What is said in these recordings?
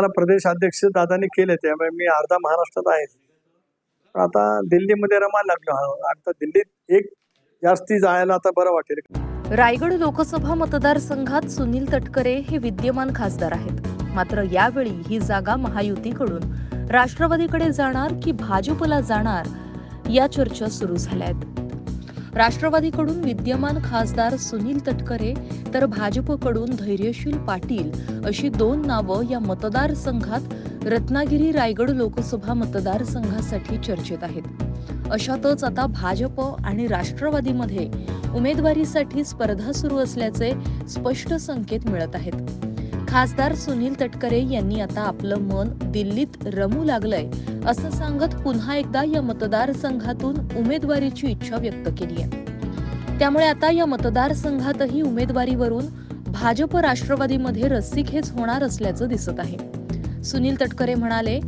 मला प्रदेश अध्यक्ष दादानी केले त्यामुळे मी अर्धा महाराष्ट्रात आहे. आता दिल्लीमध्ये रमायला लागलो. आता दिल्लीत एक जास्ती जायला आता बरं वाटेल. रायगड लोकसभा मतदारसंघात सुनील तटकरे हे विद्यमान खासदार आहेत. मात्र यावेळी ही जागा महायुतीकडून राष्ट्रवादीकडे जाणार की भाजपला जाणार या चर्चा सुरू झाल्या आहेत. राष्ट्रवादीकडून विद्यमान खासदार सुनील तटकरे तर भाजपकडून धैर्यशील पाटील अशी दोन नावं या मतदारसंघात रत्नागिरी रायगड लोकसभा मतदारसंघासाठी चर्चेत आहेत. अशातच आता भाजप आणि राष्ट्रवादीमध्ये उमेदवारीसाठी स्पर्धा सुरू असल्याचे स्पष्ट संकेत मिळत आहेत. खासदार सुनील तटकरे यांनी आता आपलं मन दिल्लीत रमू लागलंय असं सांगत पुन्हा एकदा या मतदारसंघातून उमेदवारीची इच्छा व्यक्त केली आहे. त्यामुळे आता या मतदारसंघातही उमेदवारीवरून भाजप राष्ट्रवादीमध्ये रस्सीखेच होणार असल्याचं दिसत आहे. सुनील तटकरे म्हणाले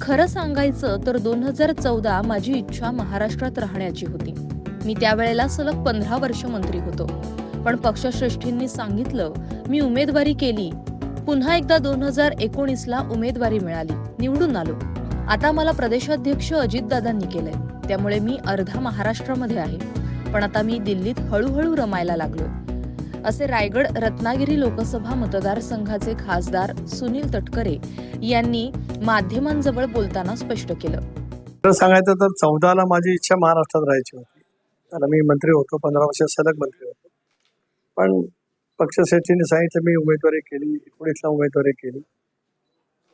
खरं सांगायचं तर दोन हजार चौदा माझी इच्छा महाराष्ट्रात राहण्याची होती. मी त्यावेळेला सलग पंधरा वर्ष मंत्री होतो. पण पक्षश्रेष्ठींनी सांगितलं मी उमेदवारी केली पुन्हा एकदा दोन हजार एकोणीसला उमेदवारी मिळाली. निवडून आलो. आता मला प्रदेशाध्यक्ष अजितदादांनी केलंय. त्यामुळे मी अर्धा महाराष्ट्रामध्ये आहे. पण आता मी दिल्लीत हळूहळू रमायला लागलोय. असे रायगड रत्नागिरी लोकसभा मतदारसंघाचे खासदार सुनील तटकरे यांनी माध्यमांजवळ बोलताना स्पष्ट केलं. सांगायचं तर चौदाला माझी इच्छा महाराष्ट्रात राहायची होती. कारण मी मंत्री होतो पंधरा वर्ष सलग मंत्री होतो. पण पक्षश्रेष्ठींनी सांगितलं मी उमेदवारी केली एकोणीसला उमेदवारी केली.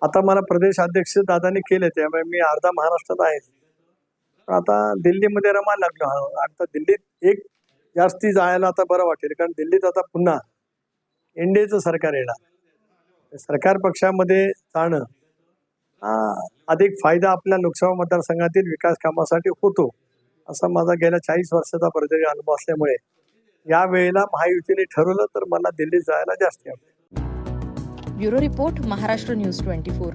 आता मला प्रदेश अध्यक्ष दादानी केले त्यामुळे मी अर्धा महाराष्ट्रात आहे. पण आता दिल्लीमध्ये रमायला लागलो हा. आता दिल्लीत एक जास्ती जायला आता बरं वाटेल कारण दिल्लीत आता पुन्हा एनडीएचं सरकार येणार. सरकार पक्षामध्ये जाणं हा अधिक फायदा आपल्या लोकसभा मतदारसंघातील विकास कामासाठी होतो असा माझा गेल्या चाळीस वर्षाचा प्रत्येक अनुभव असल्यामुळे. या वेळेला महायुतीने ठरवलं तर मला दिल्लीत जायला जास्त आवडेल. Bureau report Maharashtra news twenty four.